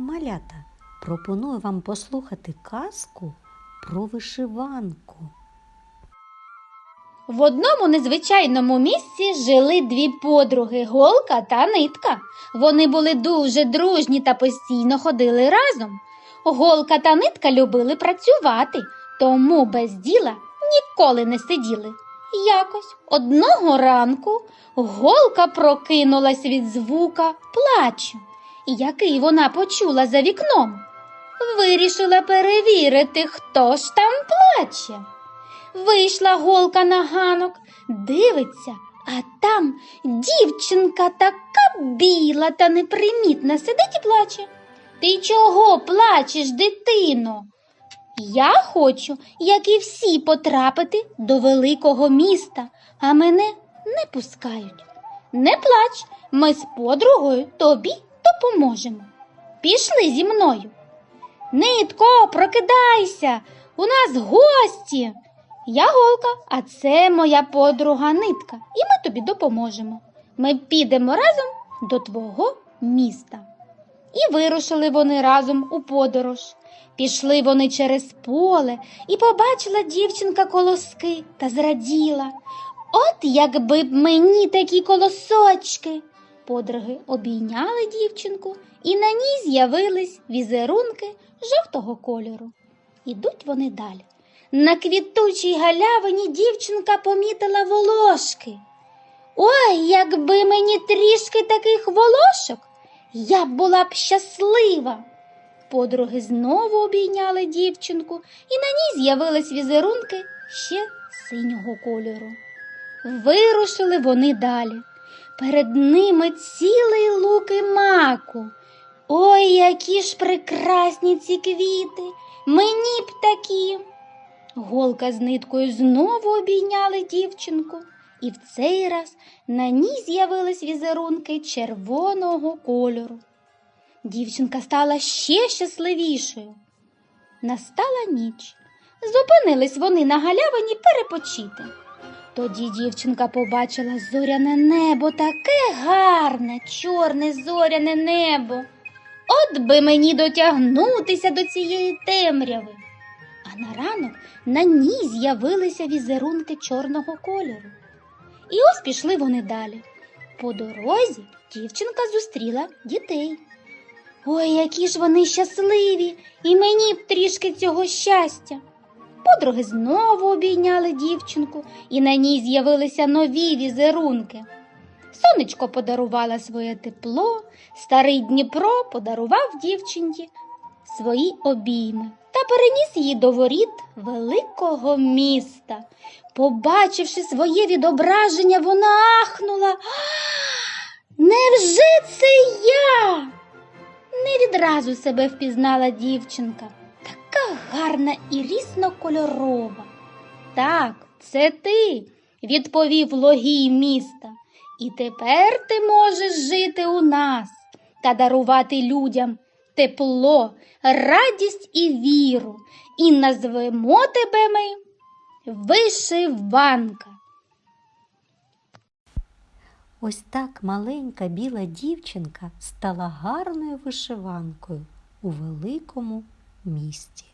Малята, пропоную вам послухати казку про вишиванку. В одному незвичайному місці жили дві подруги Голка та Нитка. Вони були дуже дружні та постійно ходили разом. Голка та Нитка любили працювати, тому без діла ніколи не сиділи. Якось одного ранку голка прокинулась від звука плачу, який вона почула за вікном. Вирішила перевірити, хто ж там плаче. Вийшла голка на ганок, дивиться, а там дівчинка така біла та непримітна сидить і плаче. Ти чого плачеш, дитино? Я хочу, як і всі, потрапити до великого міста, а мене не пускають. Не плач, ми з подругою тобі допоможемо. Пішли зі мною. Нитко, прокидайся, у нас гості. Я голка, а це моя подруга нитка, і ми тобі допоможемо. Ми підемо разом до твого міста. І вирушили вони разом у подорож. Пішли вони через поле, і побачила дівчинка колоски та зраділа. От якби б мені такі колосочки. Подруги обійняли дівчинку, і на ній з'явились візерунки жовтого кольору. Ідуть вони далі. На квітучій галявині дівчинка помітила волошки. Ой, якби мені трішки таких волошок, я була б щаслива. Подруги знову обійняли дівчинку, і на ній з'явились візерунки ще синього кольору. Вирушили вони далі. Перед ними цілий луки маку. Ой, які ж прекрасні ці квіти, мені б такі. Голка з ниткою знову обійняли дівчинку, і в цей раз на ній з'явились візерунки червоного кольору. Дівчинка стала ще щасливішою. Настала ніч. Зупинились вони на галявині перепочити. Тоді дівчинка побачила зоряне небо, таке гарне, чорне зоряне небо. От би мені дотягнутися до цієї темряви. А на ранок на ній з'явилися візерунки чорного кольору. І ось пішли вони далі. По дорозі дівчинка зустріла дітей. Ой, які ж вони щасливі, і мені б трішки цього щастя. Подруги знову обійняли дівчинку, і на ній з'явилися нові візерунки. Сонечко подарувало своє тепло, старий Дніпро подарував дівчинці свої обійми та переніс її до воріт великого міста. Побачивши своє відображення, вона ахнула. Невже це я? Не відразу себе впізнала дівчинка, гарна і різнокольорова. Так, це ти, відповів логій міста. І тепер ти можеш жити у нас та дарувати людям тепло, радість і віру, і назвемо тебе ми вишиванка. Ось так маленька біла дівчинка стала гарною вишиванкою у великому місті.